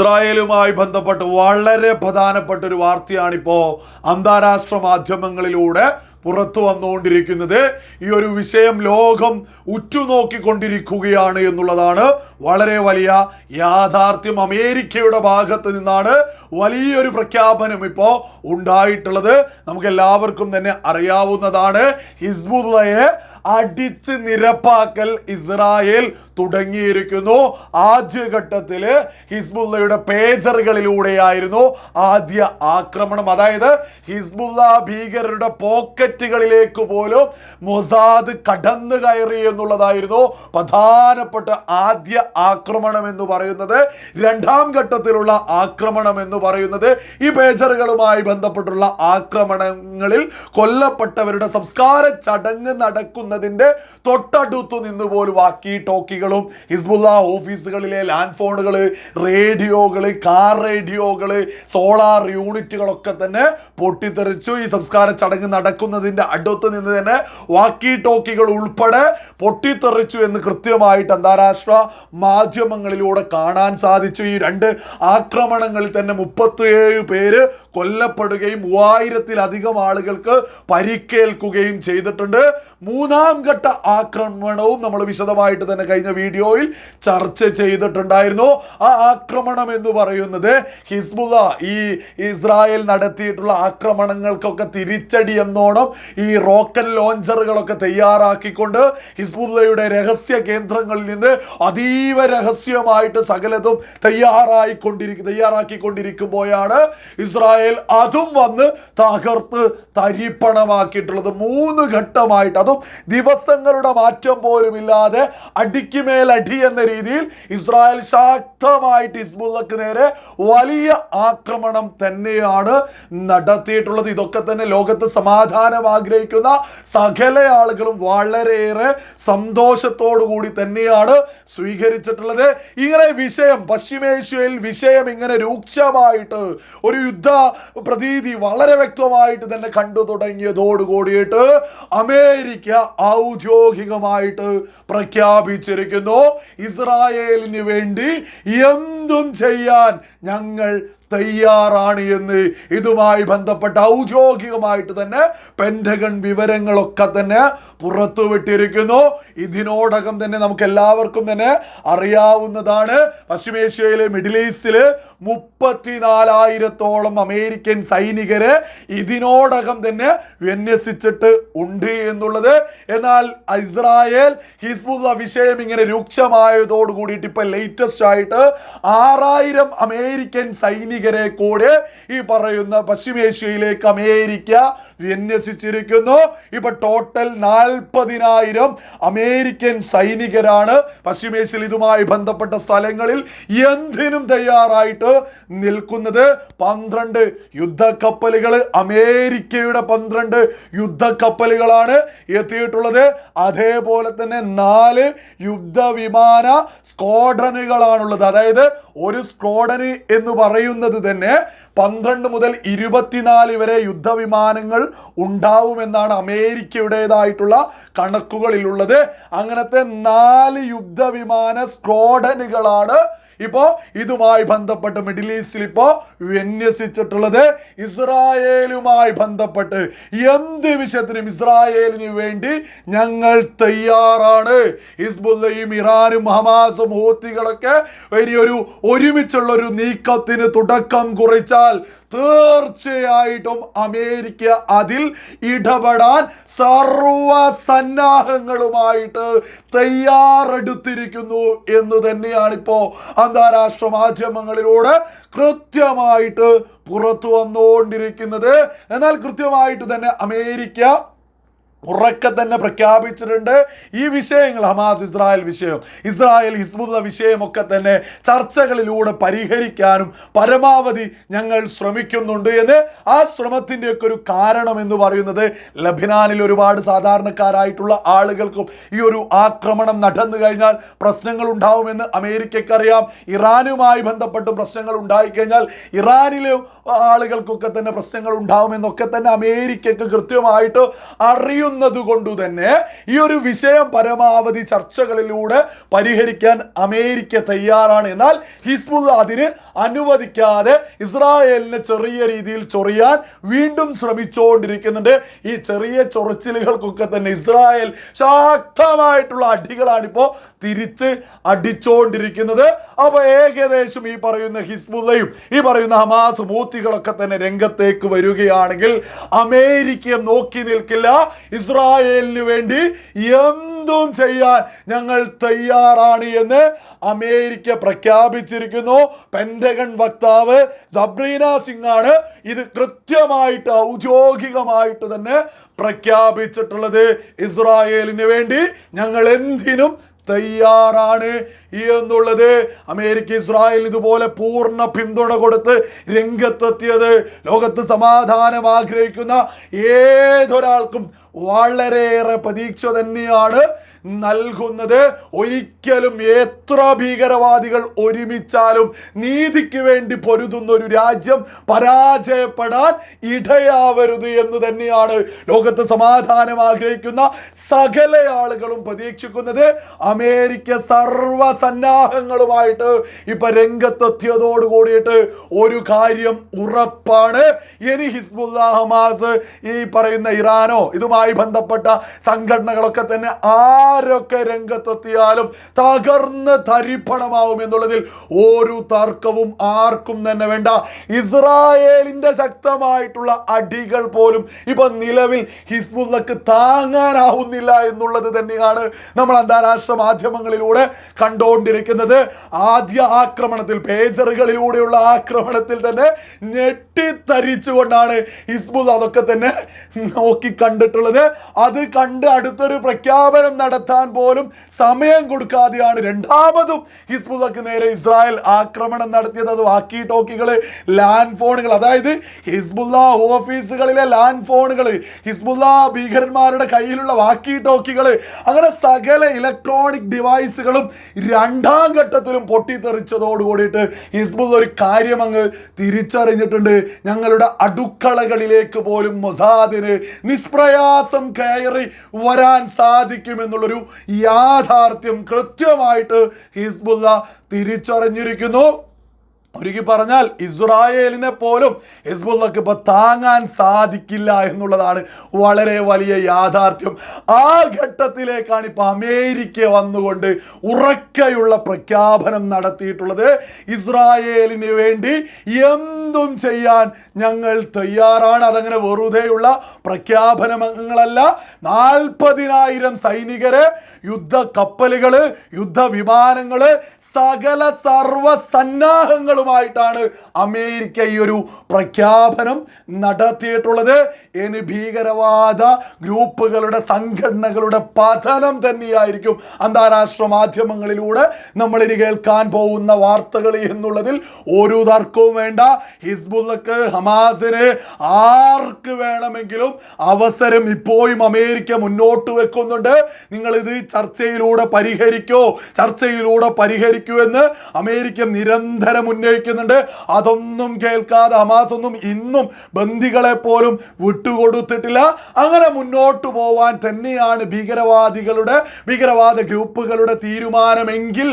ഇസ്രായേലുമായി ബന്ധപ്പെട്ട് വളരെ പ്രധാനപ്പെട്ട ഒരു വാർത്തയാണിപ്പോൾ അന്താരാഷ്ട്ര മാധ്യമങ്ങളിലൂടെ പുറത്തു വന്നുകൊണ്ടിരിക്കുന്നത്. ഈ ഒരു വിഷയം ലോകം ഉറ്റുനോക്കിക്കൊണ്ടിരിക്കുകയാണ് എന്നുള്ളതാണ് വളരെ വലിയ യാഥാർത്ഥ്യം. അമേരിക്കയുടെ ഭാഗത്ത് നിന്നാണ് വലിയൊരു പ്രഖ്യാപനം ഇപ്പോൾ ഉണ്ടായിട്ടുള്ളത്. നമുക്ക് എല്ലാവർക്കും തന്നെ അറിയാവുന്നതാണ് ഹിസ്ബുള്ളയെ അടിച്ച് നിരപ്പാക്കൽ ഇസ്രായേൽ തുടങ്ങിയിരിക്കുന്നു. ആദ്യഘട്ടത്തിൽ ഹിസ്ബുള്ളയുടെ പേജറുകളിലൂടെയായിരുന്നു ആദ്യ ആക്രമണം. അതായത് ഹിസ്ബുള്ള ഭീകരരുടെ പോക്കറ്റുകളിലേക്ക് പോലും മൊസാദ് കടന്നു കയറി എന്നുള്ളതായിരുന്നു പ്രധാനപ്പെട്ട ആദ്യ ആക്രമണം എന്ന് പറയുന്നത്. രണ്ടാം ഘട്ടത്തിലുള്ള ആക്രമണം എന്ന് പറയുന്നത് ഈ പേജറുകളുമായി ബന്ധപ്പെട്ടുള്ള ആക്രമണങ്ങളിൽ കൊല്ലപ്പെട്ടവരുടെ സംസ്കാര ചടങ്ങ് നടക്കുന്നതിന്റെ തൊട്ടടുത്തു നിന്ന് പോലും വാക്കി ടോക്കികളും ഹിസ്ബുല്ല ഓഫീസുകളിലെ ലാൻഡ് ഫോണുകൾ റേഡിയോകൾ കാർ റേഡിയോകൾ സോളാർ യൂണിറ്റുകളൊക്കെ തന്നെ പൊട്ടിത്തെറിച്ചു. ഈ സംസ്കാര ചടങ്ങ് നടക്കുന്നതിന്റെ അടുത്ത് നിന്ന് തന്നെ വാക്കി ടോക്കികൾ ഉൾപ്പെടെ പൊട്ടിത്തെറിച്ചു എന്ന് കൃത്യമായിട്ട് അന്താരാഷ്ട്ര മാധ്യമങ്ങളിലൂടെ കാണാൻ സാധിച്ചു. ഈ രണ്ട് ആക്രമണങ്ങളിൽ തന്നെ മുപ്പത്തിയേഴ് പേര് കൊല്ലപ്പെടുകയും മൂവായിരത്തിലധികം ആളുകൾക്ക് പരിക്കേൽക്കുകയും ചെയ്തിട്ടുണ്ട്. മൂന്നാം ഘട്ട ആക്രമണവും നമ്മൾ വിശദമായിട്ട് തന്നെ കഴിഞ്ഞ വീഡിയോയിൽ ചർച്ച ചെയ്തിട്ടുണ്ടായിരുന്നു. ആ ആക്രമണം എന്ന് പറയുന്നത് ഹിസ്ബുള്ള ഈ ഇസ്രായേൽ നടത്തിയിട്ടുള്ള ആക്രമണങ്ങൾക്കൊക്കെ തിരിച്ചടി എന്നോണം ഈ റോക്കറ്റ് ലോഞ്ചറുകളൊക്കെ തയ്യാറാക്കിക്കൊണ്ട് ഹിസ്ബുള്ളയുടെ രഹസ്യ കേന്ദ്രങ്ങളിൽ നിന്ന് അതീവ രഹസ്യമായിട്ട് സകലതും തയ്യാറായിക്കൊണ്ടിരിക്കും തയ്യാറാക്കിക്കൊണ്ടിരിക്കുമ്പോഴാണ് ഇസ്രായേൽ അതും വന്ന് തകർത്ത് തരിപ്പണമാക്കിയിട്ടുള്ളത്. മൂന്ന് ഘട്ടമായിട്ട്. അതും ദിവസങ്ങളുടെ മാറ്റം പോലുമില്ലാതെ ഇല്ലാതെ അടിക്കുമേൽ അടി എന്ന രീതിയിൽ ഇസ്രായേൽ ശക്തമായിട്ട് ഹിസ്ബുള്ളക്ക് നേരെ വലിയ ആക്രമണം തന്നെയാണ് നടത്തിയിട്ടുള്ളത്. ഇതൊക്കെ തന്നെ ലോകത്ത് സമാധാനം ആഗ്രഹിക്കുന്ന സകല ആളുകളും വളരെയേറെ സന്തോഷത്തോടു കൂടി തന്നെയാണ് സ്വീകരിച്ചിട്ടുള്ളത്. ഇങ്ങനെ വിഷയം പശ്ചിമേഷ്യയിൽ വിഷയം ഇങ്ങനെ രൂക്ഷമായിട്ട് ഒരു യുദ്ധ പ്രതീതി വളരെ വ്യക്തമായിട്ട് തന്നെ കണ്ടു തുടങ്ങിയതോടു കൂടിയിട്ട് അമേരിക്ക ഔദ്യോഗികമായിട്ട് പ്രഖ്യാപിച്ചിരിക്കുന്നു. ഇസ്രായേലിന് വേണ്ടി എന്തും ചെയ്യാൻ ഞങ്ങൾ തയ്യാറാണ് എന്ന് ഇതുമായി ബന്ധപ്പെട്ട ഔദ്യോഗികമായിട്ട് തന്നെ പെൻഡഗൺ വിവരങ്ങളൊക്കെ തന്നെ പുറത്തുവിട്ടിരിക്കുന്നു ഇതിനോടകം തന്നെ നമുക്ക് എല്ലാവർക്കും തന്നെ അറിയാവുന്നതാണ്. പശ്ചിമേഷ്യയിലെ മിഡിൽ ഈസ്റ്റിൽ മുപ്പത്തിനാലായിരത്തോളം അമേരിക്കൻ സൈനികരെ ഇതിനോടകം തന്നെ വിന്യസിച്ചിട്ട് ഉണ്ട് എന്നുള്ളത്. എന്നാൽ ഇസ്രായേൽ ഹിസ്ബുള്ള വിഷയം ഇങ്ങനെ രൂക്ഷമായതോടുകൂടിയിട്ട് ഇപ്പം ലേറ്റസ്റ്റ് ആയിട്ട് ആറായിരം അമേരിക്കൻ സൈനികരെ കൂടെ ഈ പറയുന്ന പശ്ചിമേഷ്യയിലേക്ക് അമേരിക്ക വിന്യസിച്ചിരിക്കുന്നു. ഇപ്പൊ ടോട്ടൽ നാൽപ്പതിനായിരം അമേരിക്കൻ സൈനികരാണ് പശ്ചിമേഷ്യയിൽ ഇതുമായി ബന്ധപ്പെട്ട സ്ഥലങ്ങളിൽ എന്തിനും തയ്യാറായിട്ട് നിൽക്കുന്നത്. പന്ത്രണ്ട് യുദ്ധക്കപ്പലുകൾ അമേരിക്കയുടെ പന്ത്രണ്ട് യുദ്ധക്കപ്പലുകളാണ് എത്തിയിട്ടുള്ളത്. അതേപോലെ തന്നെ നാല് യുദ്ധവിമാന സ്ക്വാഡ്രനുകളാണുള്ളത്. അതായത് ഒരു സ്ക്വാഡന് എന്ന് പറയുന്നത് തന്നെ പന്ത്രണ്ട് മുതൽ ഇരുപത്തിനാല് വരെ യുദ്ധവിമാനങ്ങൾ ഉണ്ടാവുമെന്നാണ് അമേരിക്കയുടേതായിട്ടുള്ള കണക്കുകളിലുള്ളത്. അങ്ങനത്തെ നാല് യുദ്ധവിമാന സ്ക്വാഡനുകളാണ് ഇപ്പോ ഇതുമായി ബന്ധപ്പെട്ട് മിഡിൽ ഈസ്റ്റിൽ ഇപ്പോൾ വിന്യസിച്ചിട്ടുള്ളത് ഇസ്രായേലുമായി ബന്ധപ്പെട്ട്. എന്ത് വിഷയത്തിനും ഇസ്രായേലിന് വേണ്ടി ഞങ്ങൾ തയ്യാറാണ്. ഹിസ്ബുല്ലയും ഇറാനും ഹമാസും ഹൂത്തികളൊക്കെ വലിയൊരു ഒരുമിച്ചുള്ള ഒരു നീക്കത്തിന് തുടക്കം കുറിച്ചാൽ തീർച്ചയായിട്ടും അമേരിക്ക അതിൽ ഇടപെടാൻ സർവസന്നാഹങ്ങളുമായിട്ട് തയ്യാറെടുത്തിരിക്കുന്നു എന്ന് തന്നെയാണ് ഇപ്പോ അന്താരാഷ്ട്ര മാധ്യമങ്ങളിലൂടെ കൃത്യമായിട്ട് പുറത്തു വന്നുകൊണ്ടിരിക്കുന്നത്. എന്നാൽ കൃത്യമായിട്ട് തന്നെ അമേരിക്ക ഉറക്കെ തന്നെ പ്രഖ്യാപിച്ചിട്ടുണ്ട്. ഈ വിഷയങ്ങൾ ഹമാസ് ഇസ്രായേൽ വിഷയം ഇസ്രായേൽ ഹിസ്ബുദ വിഷയമൊക്കെ തന്നെ ചർച്ചകളിലൂടെ പരിഹരിക്കാനും പരമാവധി ഞങ്ങൾ ശ്രമിക്കുന്നുണ്ട് എന്ന് ആ ശ്രമത്തിന്റെയൊക്കെ ഒരു കാരണം എന്ന് പറയുന്നത് ലബിനാനിൽ ഒരുപാട് സാധാരണക്കാരായിട്ടുള്ള ആളുകൾക്കും ഈ ഒരു ആക്രമണം നടന്നു കഴിഞ്ഞാൽ പ്രശ്നങ്ങൾ ഉണ്ടാവുമെന്ന് അമേരിക്കക്കറിയാം ഇറാനുമായി ബന്ധപ്പെട്ട് പ്രശ്നങ്ങൾ ഉണ്ടായിക്കഴിഞ്ഞാൽ ഇറാനിലെ ആളുകൾക്കൊക്കെ തന്നെ പ്രശ്നങ്ങൾ ഉണ്ടാവുമെന്നൊക്കെ തന്നെ അമേരിക്കക്ക് കൃത്യമായിട്ട് അറിയുന്ന അറിയുന്നത് കൊണ്ട് തന്നെ ഈ ഒരു വിഷയം പരമാവധി ചർച്ചകളിലൂടെ പരിഹരിക്കാൻ അമേരിക്ക തയ്യാറാണ്. എന്നാൽ ഹിസ്ബുള്ള അതിന് അനുവദിക്കാതെ ഇസ്രായേലിനെ ചെറിയ രീതിയിൽ ചൊറിയാൻ വീണ്ടും ശ്രമിച്ചുകൊണ്ടിരിക്കുന്നുണ്ട്. ഈ ചെറിയ ചൊറിച്ചിലുകൾക്കൊക്കെ തന്നെ ഇസ്രായേൽ ശക്തമായിട്ടുള്ള അടികളാണ് ഇപ്പോൾ തിരിച്ച് അടിച്ചുകൊണ്ടിരിക്കുന്നത് അപ്പോൾ ഏകദേശം ഈ പറയുന്ന ഹിസ്ബുള്ളയും ഈ പറയുന്ന ഹമാസ് മൂത്തികളൊക്കെ തന്നെ രംഗത്തേക്ക് വരികയാണെങ്കിൽ അമേരിക്ക നോക്കി നിൽക്കില്ല. ഇസ്രായേലിന് വേണ്ടി എന്തും ചെയ്യാൻ ഞങ്ങൾ തയ്യാറാണ് എന്ന് അമേരിക്ക പ്രഖ്യാപിച്ചിരിക്കുന്നു. പെന്റഗൺ വക്താവ് സബ്രീന സിംഗ് ആണ് ഇത് കൃത്യമായിട്ട് ഔദ്യോഗികമായിട്ട് തന്നെ പ്രഖ്യാപിച്ചിട്ടുള്ളത്. ഇസ്രായേലിന് വേണ്ടി ഞങ്ങൾ എന്തിനും തയ്യാറാണ് എന്നുള്ളത് അമേരിക്ക ഇസ്രായേൽ ഇതുപോലെ പൂർണ പിന്തുണ കൊടുത്ത് രംഗത്തെത്തിയത്. ലോകത്ത് സമാധാനം ആഗ്രഹിക്കുന്ന ഏതൊരാൾക്കും വളരെയേറെ പ്രതീക്ഷ തന്നെയാണ് നൽകുന്നത്. ഒരിക്കലും എത്ര ഭീകരവാദികൾ ഒരുമിച്ചാലും നീതിക്ക് വേണ്ടി പൊരുതുന്ന ഒരു രാജ്യം പരാജയപ്പെടാൻ ഇടയാവരുത് എന്ന് തന്നെയാണ് ലോകത്ത് സമാധാനം ആഗ്രഹിക്കുന്ന സകല ആളുകളും പ്രതീക്ഷിക്കുന്നത്. അമേരിക്ക സർവസന്നാഹങ്ങളുമായിട്ട് ഇപ്പൊ രംഗത്തെത്തിയതോട് കൂടിയിട്ട് ഒരു കാര്യം ഉറപ്പാണ്. ഇനി ഹിസ്ബുല്ല ഹമാസ് ഈ പറയുന്ന ഇറാനോ ഇതുമായി ബന്ധപ്പെട്ട സംഘടനകളൊക്കെ തന്നെ ആരൊക്കെ രംഗത്തെത്തിയാലും തകർന്ന് തരിപ്പണമാവും എന്നുള്ളതിൽ ഒരു തർക്കവും ആർക്കും തന്നെ വേണ്ട. ഇസ്രായേലിന്റെ ശക്തമായിട്ടുള്ള അടികൾ പോലും ഇപ്പൊ നിലവിൽ ഹിസ്ബുല്ലക്ക് താങ്ങാനാവുന്നില്ല എന്നുള്ളത് തന്നെയാണ് നമ്മൾ അന്താരാഷ്ട്ര മാധ്യമങ്ങളിലൂടെ കണ്ടുകൊണ്ടിരിക്കുന്നത് ആദ്യ ആക്രമണത്തിൽ പേജറുകളിലൂടെയുള്ള ആക്രമണത്തിൽ തന്നെ ഞെട്ടിത്തരിച്ചുകൊണ്ടാണ് ഹിസ്ബുൽ അതൊക്കെ തന്നെ നോക്കി കണ്ടിട്ടുള്ളത്. അത് കണ്ട് അടുത്തൊരു പ്രഖ്യാപനം നടത്താൻ പോലും സമയം കൊടുക്കാതെയാണ് രണ്ടാമതും ഹിസ്ബുദക്ക് നേരെ ഇസ്രായേൽ ആക്രമണം നടത്തിയത്. അത് വാക്കി ടോക്കികൾ ലാൻഡ് ഫോണുകൾ. അതായത് ഹിസ്ബുല്ല ഓഫീസുകളിലെ ലാൻഡ് ഫോണുകൾ ഹിസ്ബുല്ല ഭീകരന്മാരുടെ കയ്യിലുള്ള വാക്കി ടോക്കികൾ അങ്ങനെ സകല ഇലക്ട്രോണിക് ഡിവൈസുകളും രണ്ടാം ഘട്ടത്തിലും പൊട്ടിത്തെറിച്ചതോട് കൂടിയിട്ട് ഹിസ്ബുൽ ഒരു കാര്യം അങ്ങ് തിരിച്ചറിഞ്ഞിട്ടുണ്ട്. ഞങ്ങളുടെ അടുക്കളകളിലേക്ക് പോലും മൊസാദിന് നിഷ്പ്രയാസം കയറി വരാൻ സാധിക്കുമെന്നുള്ളൊരു യാഥാർത്ഥ്യം കൃത്യമായിട്ട് ഹിസ്ബുല്ല തിരിച്ചറിഞ്ഞിരിക്കുന്നു. ഒരുക്കി പറഞ്ഞാൽ ഇസ്രായേലിനെ പോലും ഹിസ്ബുള്ളക്ക് ഇപ്പൊ താങ്ങാൻ സാധിക്കില്ല എന്നുള്ളതാണ് വളരെ വലിയ യാഥാർത്ഥ്യം. ആ ഘട്ടത്തിലേക്കാണ് ഇപ്പൊ അമേരിക്ക വന്നുകൊണ്ട് ഉറക്കയുള്ള പ്രഖ്യാപനം നടത്തിയിട്ടുള്ളത്. ഇസ്രായേലിന് വേണ്ടി എന്തും ചെയ്യാൻ ഞങ്ങൾ തയ്യാറാണ്. അതങ്ങനെ വെറുതെയുള്ള പ്രഖ്യാപനങ്ങളല്ല നാൽപ്പതിനായിരം സൈനികരെ യുദ്ധ കപ്പലുകൾ യുദ്ധ വിമാനങ്ങൾ സകല സർവസന്നാഹങ്ങളുമായിട്ടാണ് അമേരിക്ക ഈ ഒരു പ്രഖ്യാപനം നടത്തിയിട്ടുള്ളത്. ഇനി ഭീകരവാദ ഗ്രൂപ്പുകളുടെ സംഘടനകളുടെ പതനം തന്നെയായിരിക്കും അന്താരാഷ്ട്ര മാധ്യമങ്ങളിലൂടെ നമ്മൾ ഇനി കേൾക്കാൻ പോകുന്ന വാർത്തകൾ എന്നുള്ളതിൽ ഒരു തർക്കവും വേണ്ട. ഹിസ്ബുല്ലക്ക് ഹമാസിന് ആർക്ക് വേണമെങ്കിലും അവസരം ഇപ്പോഴും അമേരിക്ക മുന്നോട്ട് വെക്കുന്നുണ്ട്. നിങ്ങൾ ഇത് ചർച്ചയിലൂടെ പരിഹരിക്കോ? ചർച്ചയിലൂടെ പരിഹരിക്കൂ എന്ന് അമേരിക്ക നിരന്തരം ഉന്നയിക്കുന്നുണ്ട് അതൊന്നും കേൾക്കാതെ ഹമാസ് ഒന്നും ഇന്നും ബന്ദികളെ പോലും വിട്ടുകൊടുത്തിട്ടില്ല. അങ്ങനെ മുന്നോട്ട് പോവാൻ തന്നെയാണ് ഭീകരവാദികളുടെ ഭീകരവാദ ഗ്രൂപ്പുകളുടെ തീരുമാനമെങ്കിൽ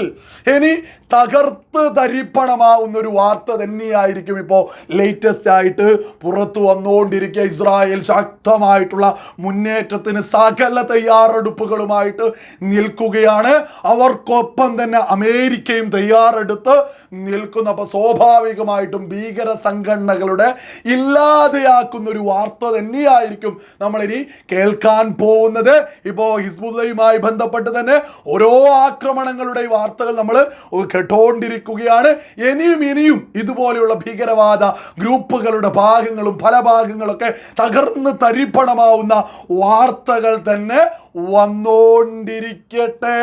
ഇനി തകർത്ത് തരിപ്പണമാവുന്ന ഒരു വാർത്ത തന്നെയായിരിക്കും ഇപ്പോൾ ലേറ്റസ്റ്റ് ആയിട്ട് പുറത്തു വന്നുകൊണ്ടിരിക്കുക. ഇസ്രായേൽ ശക്തമായിട്ടുള്ള മുന്നേറ്റത്തിന് സകല തയ്യാറെടുപ്പുകളുമായിട്ട് നിൽക്കുകയാണ്. അവർക്കൊപ്പം തന്നെ അമേരിക്കയും തയ്യാറെടുത്ത് നിൽക്കുന്ന സ്വാഭാവികമായിട്ടും ഭീകര സംഘടനകളുടെ ഇല്ലാതെയാക്കുന്ന ഒരു വാർത്ത തന്നെയായിരിക്കും നമ്മളിനി കേൾക്കാൻ പോകുന്നത്. ഇപ്പോൾ ഹിസ്ബുല്ലയുമായി ബന്ധപ്പെട്ട് തന്നെ ഓരോ ആക്രമണങ്ങളുടെ വാർത്തകൾ നമ്മൾ കേട്ടോണ്ടിരിക്കുകയാണ്. ഇനിയും ഇനിയും ഇതുപോലെയുള്ള ഭീകരവാദ ഗ്രൂപ്പുകളുടെ ഭാഗങ്ങളും പല ഭാഗങ്ങളൊക്കെ തകർന്ന് തരിപ്പണമാവുന്ന വാർത്തകൾ തന്നെ വന്നോണ്ടിരിക്കട്ടെ.